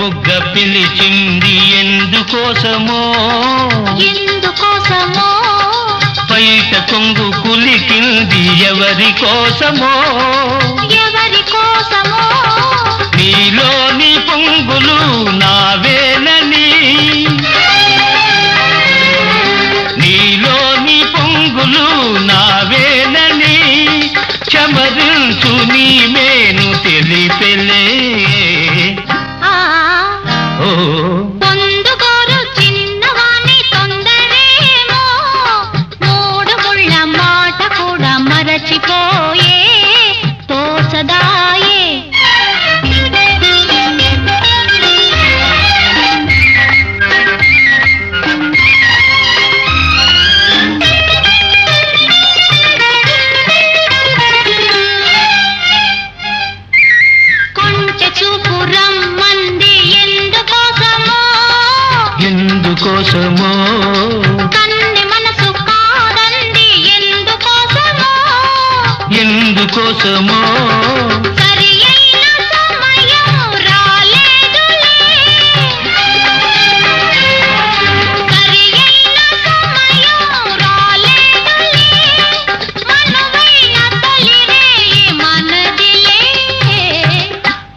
బుగ్గ పిలిచింది ఎందుకోసమో? ఎందుకోసమో? పైట కొంగు కులికింది ఎవరి కోసమో ఎందుకోసమో?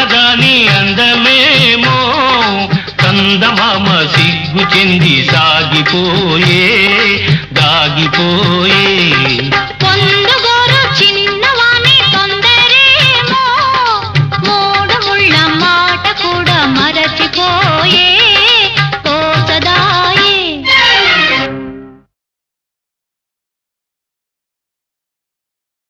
చిన్నదాని అందమేమో కందమామ సిగ్గు చెంది సాగిపోయే దాగిపోయే.